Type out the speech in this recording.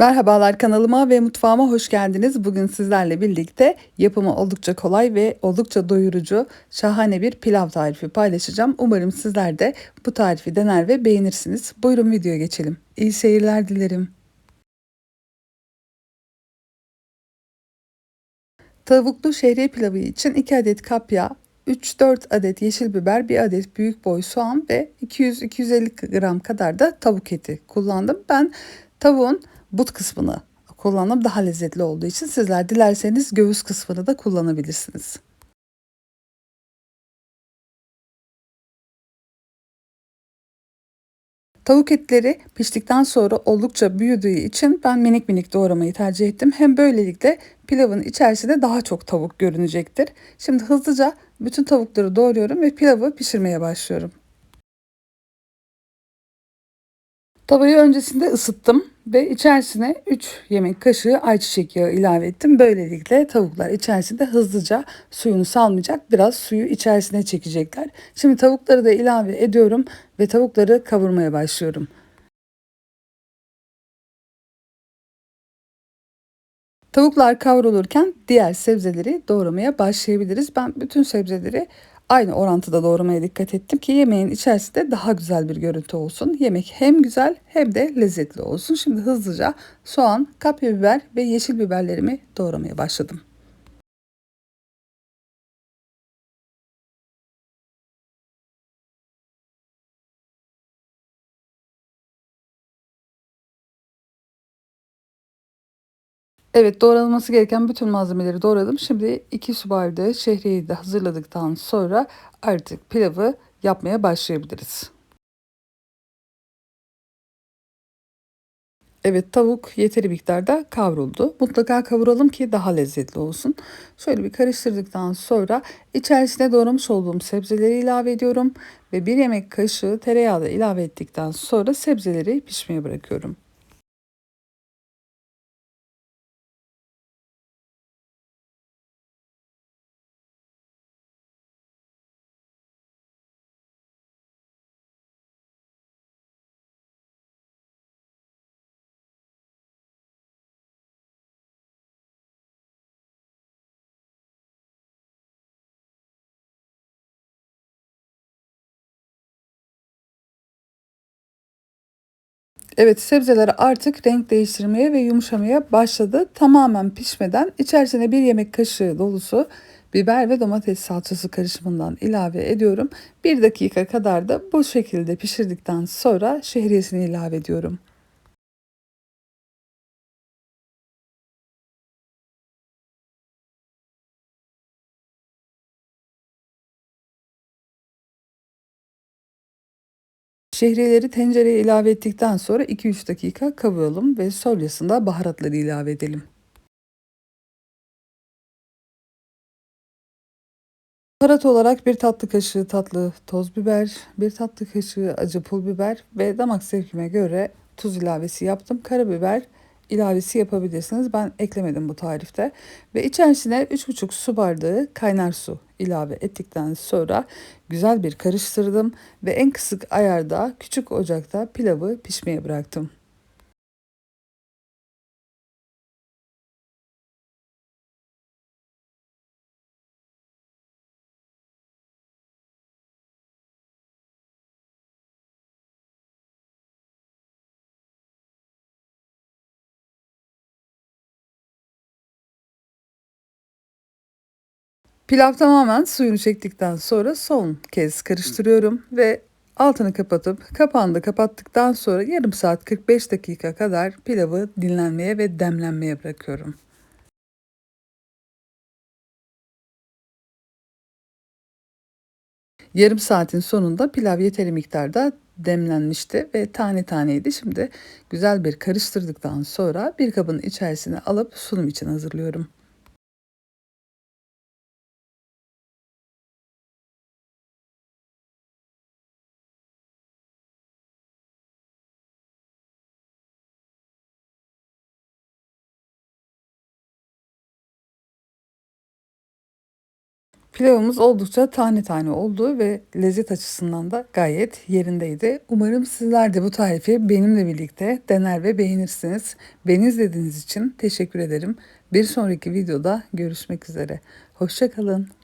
Merhabalar kanalıma ve mutfağıma hoş geldiniz. Bugün sizlerle birlikte yapımı oldukça kolay ve oldukça doyurucu şahane bir pilav tarifi paylaşacağım. Umarım sizler de bu tarifi dener ve beğenirsiniz. Buyurun videoya geçelim. İyi seyirler dilerim. Tavuklu şehriye pilavı için 2 adet kapya, 3-4 adet yeşil biber, 1 adet büyük boy soğan ve 200-250 gram kadar da tavuk eti kullandım. Ben tavuğun but kısmını kullandım daha lezzetli olduğu için sizler dilerseniz göğüs kısmını da kullanabilirsiniz. Tavuk etleri piştikten sonra oldukça büyüdüğü için ben minik minik doğramayı tercih ettim. Hem böylelikle pilavın içerisinde daha çok tavuk görünecektir. Şimdi hızlıca bütün tavukları doğruyorum ve pilavı pişirmeye başlıyorum. Tavayı öncesinde ısıttım ve içerisine 3 yemek kaşığı ayçiçek yağı ilave ettim. Böylelikle tavuklar içerisinde hızlıca suyunu salmayacak. Biraz suyu içerisine çekecekler. Şimdi tavukları da ilave ediyorum ve tavukları kavurmaya başlıyorum. Tavuklar kavrulurken diğer sebzeleri doğramaya başlayabiliriz. Ben bütün sebzeleri aynı orantıda doğramaya dikkat ettim ki yemeğin içerisinde daha güzel bir görüntü olsun. Yemek hem güzel hem de lezzetli olsun. Şimdi hızlıca soğan, kapya biber ve yeşil biberlerimi doğramaya başladım. Evet doğranılması gereken bütün malzemeleri doğradım. Şimdi 2 su bardağı şehriyeyi de hazırladıktan sonra artık pilavı yapmaya başlayabiliriz. Evet tavuk yeteri miktarda kavruldu. Mutlaka kavuralım ki daha lezzetli olsun. Şöyle bir karıştırdıktan sonra içerisine doğramış olduğum sebzeleri ilave ediyorum. Ve bir yemek kaşığı tereyağı da ilave ettikten sonra sebzeleri pişmeye bırakıyorum. Evet sebzeler artık renk değiştirmeye ve yumuşamaya başladı. Tamamen pişmeden içerisine bir yemek kaşığı dolusu biber ve domates salçası karışımından ilave ediyorum. Bir dakika kadar da bu şekilde pişirdikten sonra şehriyesini ilave ediyorum. Şehriyeleri tencereye ilave ettikten sonra 2-3 dakika kavuralım ve sonrasında baharatları ilave edelim. Baharat olarak bir tatlı kaşığı tatlı toz biber, bir tatlı kaşığı acı pul biber ve damak zevkime göre tuz ilavesi yaptım. Karabiber ilavesi yapabilirsiniz. Ben eklemedim bu tarifte. Ve içerisine 3,5 su bardağı kaynar su ilave ettikten sonra güzel bir karıştırdım ve en kısık ayarda küçük ocakta pilavı pişmeye bıraktım. Pilav tamamen suyunu çektikten sonra son kez karıştırıyorum ve altını kapatıp kapağını da kapattıktan sonra yarım saat 45 dakika kadar pilavı dinlenmeye ve demlenmeye bırakıyorum. Yarım saatin sonunda pilav yeteri miktarda demlenmişti ve tane taneydi. Şimdi güzel bir karıştırdıktan sonra bir kabın içerisine alıp sunum için hazırlıyorum. Pilavımız oldukça tane tane oldu ve lezzet açısından da gayet yerindeydi. Umarım sizler de bu tarifi benimle birlikte dener ve beğenirsiniz. Beni izlediğiniz için teşekkür ederim. Bir sonraki videoda görüşmek üzere. Hoşçakalın.